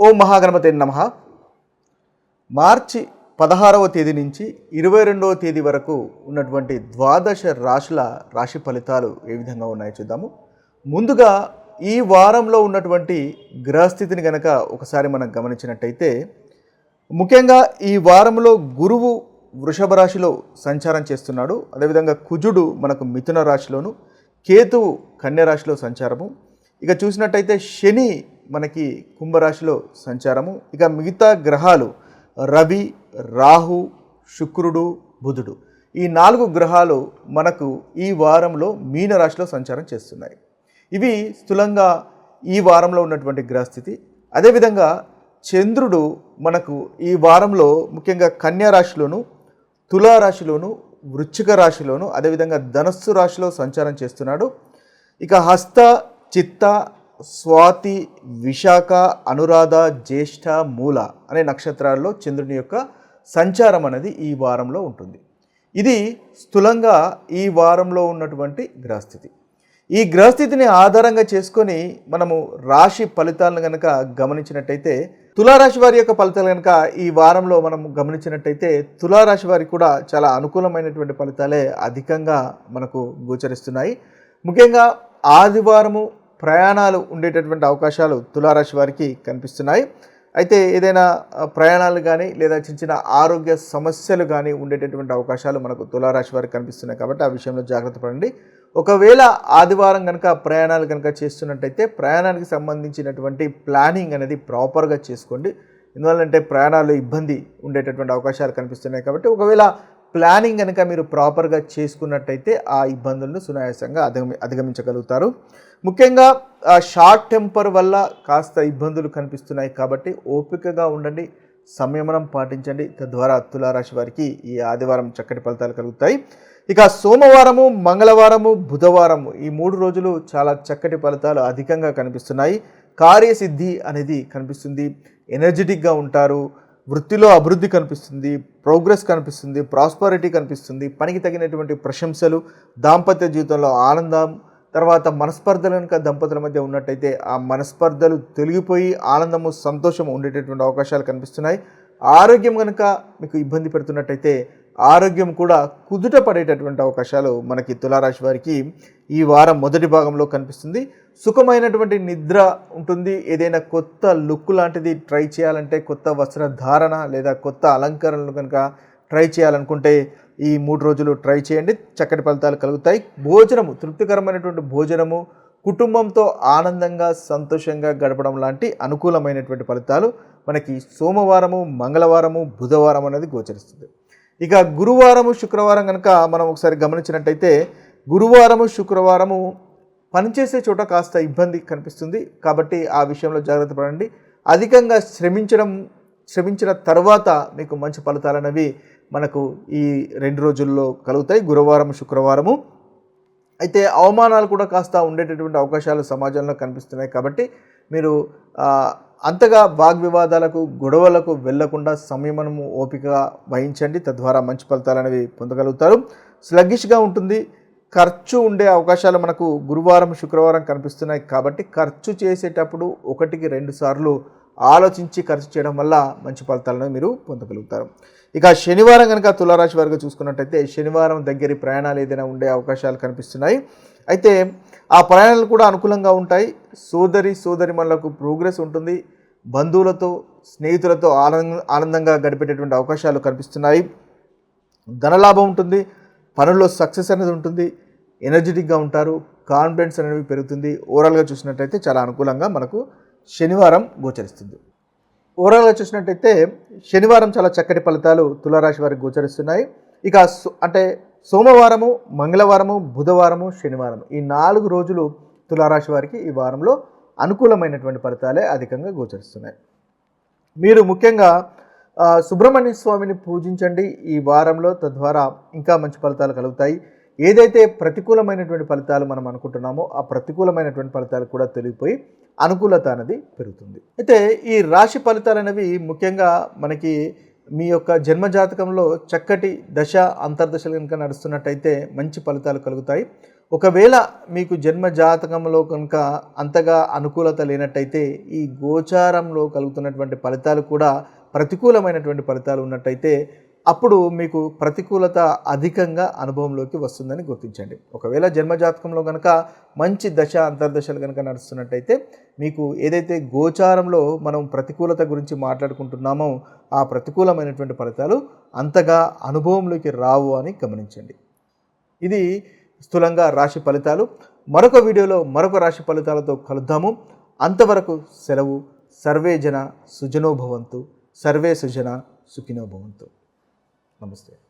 ఓం మహాగణపతి నమ. మార్చి పదహారవ తేదీ నుంచి ఇరవై రెండవ తేదీ వరకు ఉన్నటువంటి ద్వాదశ రాశుల రాశి ఫలితాలు ఏ విధంగా ఉన్నాయో చూద్దాము. ముందుగా ఈ వారంలో ఉన్నటువంటి గ్రహస్థితిని గనక ఒకసారి మనం గమనించినట్టయితే ముఖ్యంగా ఈ వారంలో గురువు వృషభ రాశిలో సంచారం చేస్తున్నాడు. అదేవిధంగా కుజుడు మనకు మిథున రాశిలోను కేతువు కన్య రాశిలో సంచారము. ఇక చూసినట్టయితే శని మనకి కుంభరాశిలో సంచారము. ఇక మిగతా గ్రహాలు రవి రాహు శుక్రుడు బుధుడు. ఈ నాలుగు గ్రహాలు మనకు ఈ వారంలో మీన రాశిలో సంచారం చేస్తున్నాయి. ఇవి స్థూలంగా ఈ వారంలో ఉన్నటువంటి గ్రహస్థితి. అదేవిధంగా చంద్రుడు మనకు ఈ వారంలో ముఖ్యంగా కన్యారాశిలోను తులారాశిలోను వృశ్చిక రాశిలోను అదేవిధంగా ధనస్సు రాశిలో సంచారం చేస్తున్నాడు. ఇక హస్త చిత్త స్వాతి విశాఖ అనురాధ జ్యేష్ఠ మూల అనే నక్షత్రాల్లో చంద్రుని యొక్క సంచారం అనేది ఈ వారంలో ఉంటుంది. ఇది స్థూలంగా ఈ వారంలో ఉన్నటువంటి గ్రహస్థితి. ఈ గ్రహస్థితిని ఆధారంగా చేసుకొని మనము రాశి ఫలితాలను కనుక గమనించినట్టయితే తులారాశి వారి యొక్క ఫలితాలు కనుక ఈ వారంలో మనం గమనించినట్టయితే తులారాశి వారికి కూడా చాలా అనుకూలమైనటువంటి ఫలితాలే అధికంగా మనకు గోచరిస్తున్నాయి. ముఖ్యంగా ఆదివారము ప్రయాణాలు ఉండేటటువంటి అవకాశాలు తులారాశి వారికి కనిపిస్తున్నాయి. అయితే ఏదైనా ప్రయాణాలు కానీ లేదా చిన్న చిన్న ఆరోగ్య సమస్యలు కానీ ఉండేటటువంటి అవకాశాలు మనకు తులారాశి వారికి కనిపిస్తున్నాయి కాబట్టి ఆ విషయంలో జాగ్రత్త పడండి. ఒకవేళ ఆదివారం కనుక ప్రయాణాలు కనుక చేస్తున్నట్టయితే ప్రయాణానికి సంబంధించినటువంటి ప్లానింగ్ అనేది ప్రాపర్గా చేసుకోండి. ఎందువల్లంటే ప్రయాణాలు ఇబ్బంది ఉండేటటువంటి అవకాశాలు కనిపిస్తున్నాయి కాబట్టి ఒకవేళ ప్లానింగ్ కనుక మీరు ప్రాపర్గా చేసుకున్నట్టయితే ఆ ఇబ్బందులను సునాయాసంగా అధిగమి అధిగమించగలుగుతారు. ముఖ్యంగా ఆ షార్ట్ టెంపర్ వల్ల కాస్త ఇబ్బందులు కనిపిస్తున్నాయి కాబట్టి ఓపికగా ఉండండి సంయమనం పాటించండి. తద్వారా తులారాశి వారికి ఈ ఆదివారం చక్కటి ఫలితాలు కలుగుతాయి. ఇక సోమవారము మంగళవారము బుధవారము ఈ మూడు రోజులు చాలా చక్కటి ఫలితాలు అధికంగా కనిపిస్తున్నాయి. కార్యసిద్ధి అనేది కనిపిస్తుంది. ఎనర్జెటిక్గా ఉంటారు. వృత్తిలో అభివృద్ధి కనిపిస్తుంది ప్రోగ్రెస్ కనిపిస్తుంది ప్రాస్పరిటీ కనిపిస్తుంది పనికి తగినటువంటి ప్రశంసలు దాంపత్య జీవితంలో ఆనందం తర్వాత మనస్పర్ధలు కనుక దంపతుల మధ్య ఉన్నట్టయితే ఆ మనస్పర్ధలు తొలగిపోయి ఆనందము సంతోషము ఉండేటటువంటి అవకాశాలు కనిపిస్తున్నాయి. ఆరోగ్యం కనుక మీకు ఇబ్బంది పెడుతున్నట్టయితే ఆరోగ్యం కూడా కుదుట పడేటటువంటి అవకాశాలు మనకి తులారాశి వారికి ఈ వారం మొదటి భాగంలో కనిపిస్తుంది. సుఖమైనటువంటి నిద్ర ఉంటుంది. ఏదైనా కొత్త లుక్ లాంటిది ట్రై చేయాలంటే కొత్త వస్త్రధారణ లేదా కొత్త అలంకరణలు కనుక ట్రై చేయాలనుకుంటే ఈ మూడు రోజులు ట్రై చేయండి. చక్కటి ఫలితాలు కలుగుతాయి. భోజనము తృప్తికరమైనటువంటి భోజనము కుటుంబంతో ఆనందంగా సంతోషంగా గడపడం లాంటి అనుకూలమైనటువంటి ఫలితాలు మనకి సోమవారము మంగళవారము బుధవారం అనేది గోచరిస్తుంది. ఇక గురువారము శుక్రవారం కనుక మనం ఒకసారి గమనించినట్టయితే గురువారము శుక్రవారము పనిచేసే చోట కాస్త ఇబ్బంది కనిపిస్తుంది. కాబట్టి ఆ విషయంలో జాగ్రత్త పడండి. అధికంగా శ్రమించడం శ్రమించిన తర్వాత మీకు మంచి ఫలితాలు అనేవి మనకు ఈ రెండు రోజుల్లో కలుగుతాయి. గురువారం శుక్రవారము. అయితే అవమానాలు కూడా కాస్త ఉండేటటువంటి అవకాశాలు సమాజంలో కనిపిస్తున్నాయి. కాబట్టి మీరు అంతగా వాగ్వివాదాలకు గొడవలకు వెళ్ళకుండా సంయమనము ఓపిక వహించండి. తద్వారా మంచి ఫలితాలు అనేవి పొందగలుగుతారు. స్లగ్గిష్గా ఉంటుంది. ఖర్చు ఉండే అవకాశాలు మనకు గురువారం శుక్రవారం కనిపిస్తున్నాయి కాబట్టి ఖర్చు చేసేటప్పుడు ఒకటికి రెండు సార్లు ఆలోచించి ఖర్చు చేయడం వల్ల మంచి ఫలితాలను మీరు పొందగలుగుతారు. ఇక శనివారం కనుక తులారాశి వారికి చూసుకున్నట్టయితే శనివారం దగ్గరి ప్రయాణాలు ఏదైనా ఉండే అవకాశాలు కనిపిస్తున్నాయి. అయితే ఆ ప్రయాణాలు కూడా అనుకూలంగా ఉంటాయి. సోదరి సోదరిమన్లకు ప్రోగ్రెస్ ఉంటుంది. బంధువులతో స్నేహితులతో ఆనంద ఆనందంగా గడిపేటటువంటి అవకాశాలు కనిపిస్తున్నాయి. ధనలాభం ఉంటుంది. పనుల్లో సక్సెస్ అనేది ఉంటుంది. ఎనర్జెటిక్గా ఉంటారు. కాన్ఫిడెన్స్ అనేవి పెరుగుతుంది. ఓవరాల్గా చూసినట్టయితే చాలా అనుకూలంగా మనకు శనివారం గోచరిస్తుంది. ఓవరాల్గా చూసినట్టయితే శనివారం చాలా చక్కటి ఫలితాలు తులారాశి వారికి గోచరిస్తున్నాయి. ఇక అంటే సోమవారము మంగళవారము బుధవారము శనివారం ఈ నాలుగు రోజులు తులారాశి వారికి ఈ వారంలో అనుకూలమైనటువంటి ఫలితాలే అధికంగా గోచరిస్తున్నాయి. మీరు ముఖ్యంగా సుబ్రహ్మణ్య స్వామిని పూజించండి. ఈ వారంలో తద్వారా ఇంకా మంచి ఫలితాలు కలుగుతాయి. ఏదైతే ప్రతికూలమైనటువంటి ఫలితాలు మనం అనుకుంటున్నామో ఆ ప్రతికూలమైనటువంటి ఫలితాలు కూడా తొలగిపోయి అనుకూలత అనేది పెరుగుతుంది. అయితే ఈ రాశి ఫలితాలు అనేవి ముఖ్యంగా మనకి మీ యొక్క జన్మజాతకంలో చక్కటి దశ అంతర్దశలు కనుక నడుస్తున్నట్టయితే మంచి ఫలితాలు కలుగుతాయి. ఒకవేళ మీకు జన్మ జాతకంలో కనుక అంతగా అనుకూలత లేనట్టయితే ఈ గోచారంలో కలుగుతున్నటువంటి ఫలితాలు కూడా ప్రతికూలమైనటువంటి ఫలితాలు ఉన్నట్టయితే అప్పుడు మీకు ప్రతికూలత అధికంగా అనుభవంలోకి వస్తుందని గుర్తించండి. ఒకవేళ జన్మజాతకంలో కనుక మంచి దశ అంతర్దశలు కనుక నడుస్తున్నట్టయితే మీకు ఏదైతే గోచారంలో మనం ప్రతికూలత గురించి మాట్లాడుకుంటున్నామో ఆ ప్రతికూలమైనటువంటి ఫలితాలు అంతగా అనుభవంలోకి రావు అని గమనించండి. ఇది స్థూలంగా రాశి ఫలితాలు. మరొక వీడియోలో మరొక రాశి ఫలితాలతో కలుద్దాము. అంతవరకు సెలవు. సర్వే జన సుజనోభవంతు సర్వే సుజన సుఖినోభవంతు 那么是的。